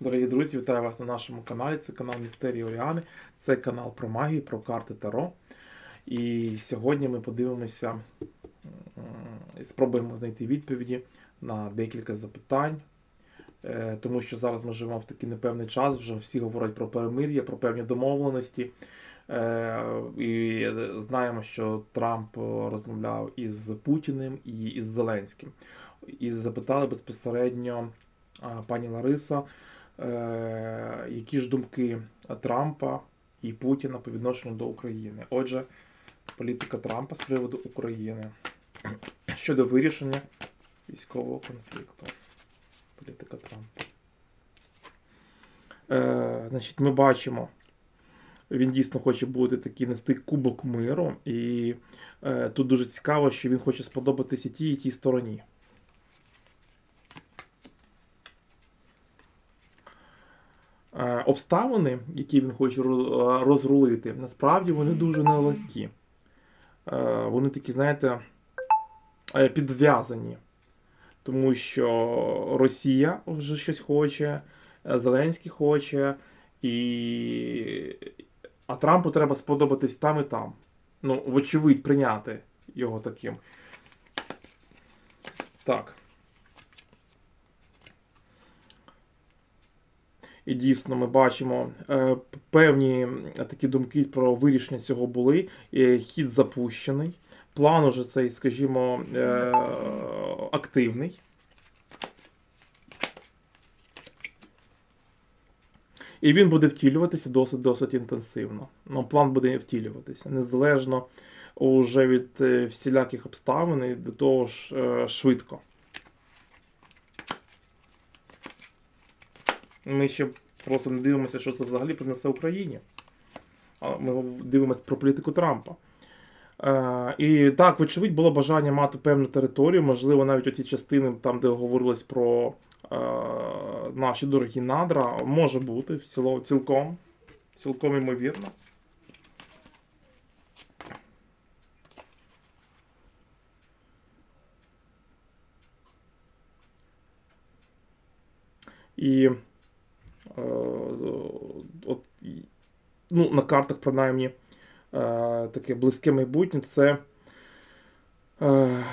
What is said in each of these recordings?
Дорогі друзі, вітаю вас на нашому каналі. Це канал Містерії Оріани, це канал про магію, про карти Таро. І сьогодні ми подивимося, м, спробуємо знайти відповіді на декілька запитань. Е, Тому що зараз ми живемо в такий непевний час, вже всі говорять про перемир'я, про певні домовленості. Е, І знаємо, що Трамп розмовляв із Путіним і із Зеленським. І запитали безпосередньо пані Лариса, які ж думки Трампа і Путіна по відношенню до України. Отже, політика Трампа з приводу України щодо вирішення військового конфлікту. Політика Трампа. Е, значить, ми бачимо, він дійсно хоче бути такий нести кубок миру, і е, тут дуже цікаво, що він хоче сподобатися тій і тій стороні. Обставини, які він хоче е, розрулити, насправді вони дуже нелегкі. Е, Вони такі, знаєте, е, підв'язані. Тому що Росія вже щось хоче, е, Зеленський хоче, і... а Трампу треба сподобатись там і там. Ну, вочевидь, прийняти його таким. Так. І дійсно ми бачимо е, певні такі думки про вирішення цього були. Е, Хід запущений. План уже цей, скажімо, е, активний. І він буде втілюватися досить досить інтенсивно. Ну, план буде втілюватися незалежно уже від всіляких обставин і до того ж швидко. Ми ще просто не дивимося, що це взагалі принесе Україні. Ми дивимося про політику Трампа. Е, і так, вочевидь, було бажання мати певну територію, можливо, навіть оці частини, там, де говорилось про е, наші дорогі надра, може бути цілком, цілком ймовірно. І от, ну, на картах, принаймні, е, таке близьке майбутнє це е,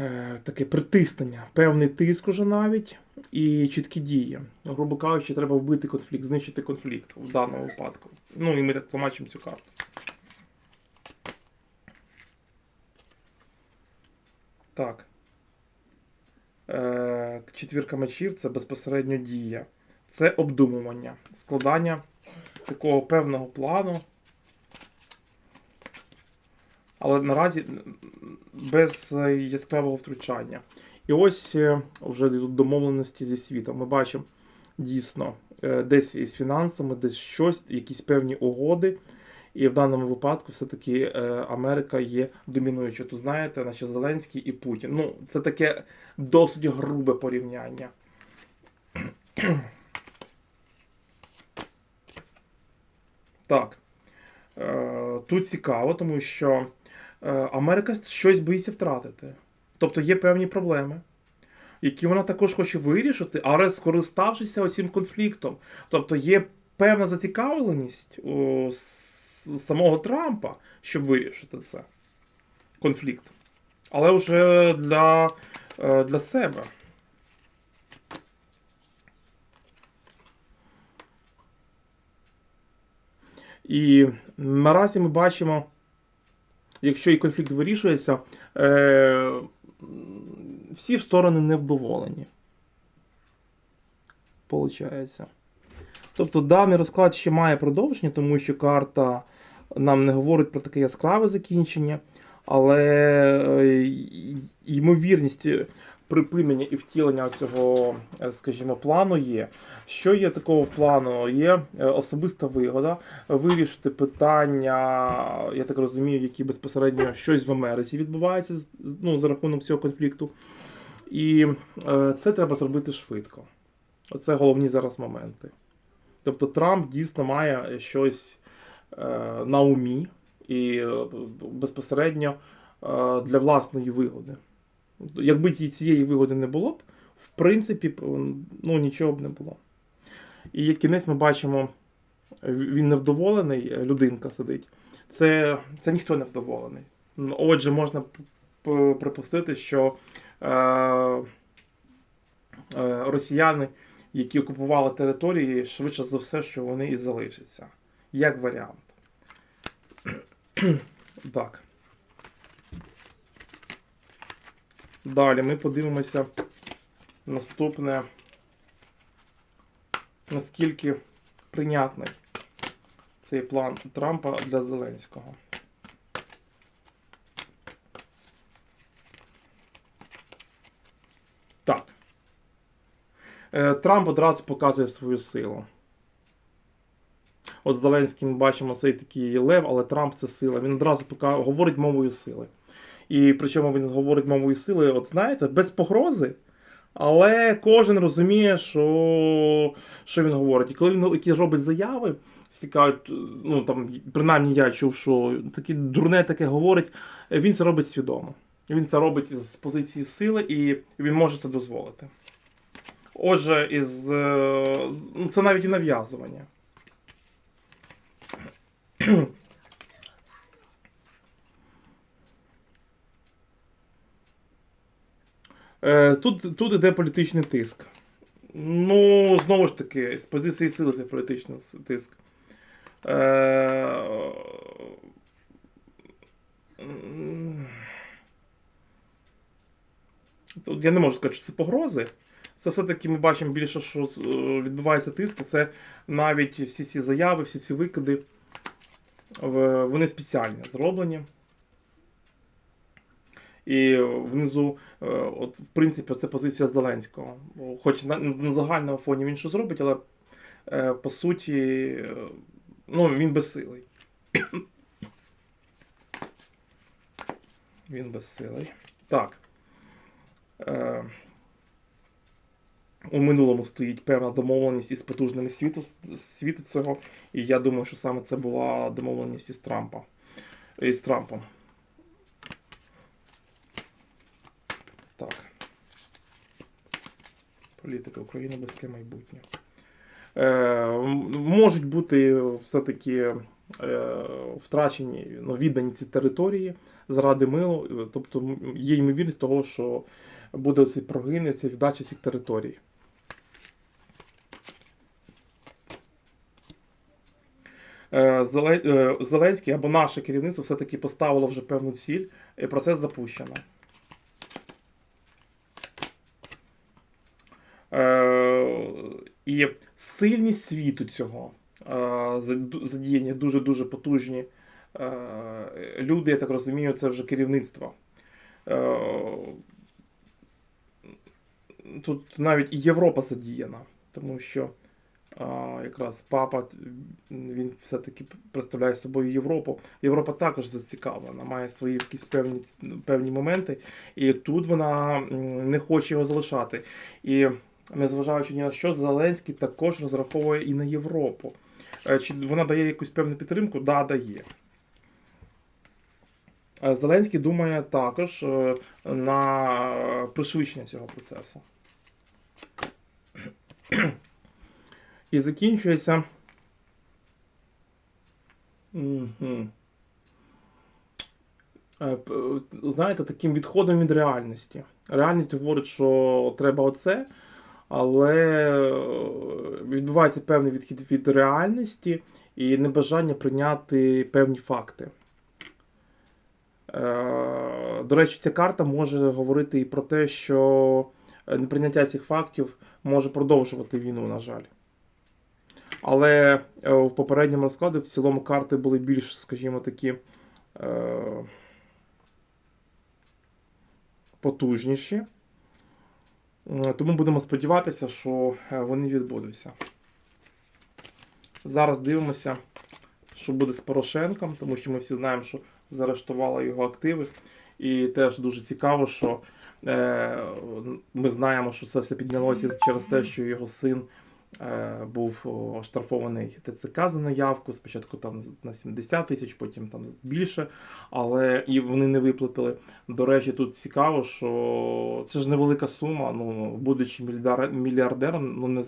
е, таке притиснення, певний тиск уже навіть і чіткі дії. Грубо кажучи, треба вбити конфлікт, знищити конфлікт в даному випадку. Ну і ми так тлумачимо цю карту. Так. Е, четвірка мечів це безпосередньо дія. Це обдумування, складання такого певного плану. Але наразі без е, яскравого втручання. І ось е, вже домовленості зі світом. Ми бачимо дійсно е, десь із фінансами, десь щось, якісь певні угоди. І в даному випадку все-таки Америка є домінуючою. Тут знаєте, наче Зеленський і Путін. Ну, це таке досить грубе порівняння. Так. Е, Тут цікаво, тому що е, Америка щось боїться втратити. Тобто є певні проблеми, які вона також хоче вирішити, але скориставшися цим конфліктом. Тобто є певна зацікавленість у самого Трампа, щоб вирішити це. Конфлікт. Але вже для, е, для себе. І наразі ми бачимо, якщо і конфлікт вирішується, е, всі сторони невдоволені. Получається. Тобто даний розклад ще має продовження, тому що карта нам не говорить про таке яскраве закінчення, але е, ймовірність припинення і втілення цього, е, скажімо, плану є. Що є такого плану? Є е, особиста вигода вирішити питання, я так розумію, які безпосередньо щось в Америці відбувається ну, за рахунок цього конфлікту. І е, це треба зробити швидко. Оце головні зараз моменти. Тобто Трамп дійсно має щось на умі і безпосередньо для власної вигоди. Якби ці- цієї вигоди не було б, в принципі, ну, нічого б не було. І як кінець ми бачимо, е, він невдоволений, е, людинка сидить. Це, це ніхто не вдоволений. Отже, можна припустити, що е, е, росіяни, які окупували території, швидше за все, що вони і залишаться. Як варіант. так. Далі ми подивимося наступне, наскільки прийнятний цей план Трампа для Зеленського. Так. Е, Трамп одразу показує свою силу. От з Зеленським ми бачимо цей такий лев, але Трамп це сила. Він одразу пока... говорить мовою сили. І причому він говорить мовою сили, от знаєте, без погрози. Але кожен розуміє, що, що він говорить. І коли він які робить заяви, всі кажуть, ну там, принаймні я чув, що таке дурне таке говорить, він це робить свідомо. Він це робить з позиції сили і він може це дозволити. Отже, із, е, ну, це навіть і нав'язування. Тут, тут іде політичний тиск. Ну, знову ж таки, з позиції сили це політичний тиск. Е, Тут я не можу сказати, що це погрози. Це все-таки ми бачимо більше, що е, відбувається тиск. Це навіть всі ці заяви, всі ці викиди, вони спеціальні зроблені. І внизу, е, от, в принципі, це позиція Зеленського. Хоч на, на загальному фоні він що зробить, але е, по суті, е, ну, він безсилий. Він безсилий. Так. Е, у минулому стоїть певна домовленість із потужними світу, світу цього, і я думаю, що саме це була домовленість із Трампа. Із Трампом. Так. Політика України близьке майбутнє. Е, можуть бути все-таки е, втрачені, ну, віддані ці території заради милу. Тобто є ймовірність того, що буде цей прогин, ця віддача цих територій. Е, е, Зеленський або наше керівництво все-таки поставило вже певну ціль, і процес запущено. Е, і сильність світу цього задіяні дуже-дуже потужні люди, я так розумію, це вже керівництво. Тут навіть і Європа задіяна, тому що якраз папа він все-таки представляє собою Європу. Європа також зацікавлена, має свої якісь певні, певні моменти, і тут вона не хоче його залишати. І незважаючи ні на що, Зеленський також розраховує і на Європу. Е, Чи вона дає якусь певну підтримку? Да, дає. Е, Зеленський думає також е, на пришвидшення цього процесу. І закінчується. Е, Знаєте, таким відходом від реальності. Реальність говорить, що треба оце, але е, відбувається певний відхід від реальності і небажання прийняти певні факти. Е, До речі, ця карта може говорити і про те, що неприйняття цих фактів може продовжувати війну, на жаль. Але е, в попередньому розкладі в цілому карти були більш, скажімо такі, е, потужніші. Е, Тому будемо сподіватися, що е, вони відбудуться. Зараз дивимося, що буде з Порошенком, тому що ми всі знаємо, що заарештували його активи. І теж дуже цікаво, що е, ми знаємо, що це все піднялося через те, що його син був о, оштрафований ТЦК за наявку. Спочатку там на 70 тисяч, потім там більше, але і вони не виплатили. До речі, тут цікаво, що це ж невелика сума. Ну, будучи мільярдером, ну не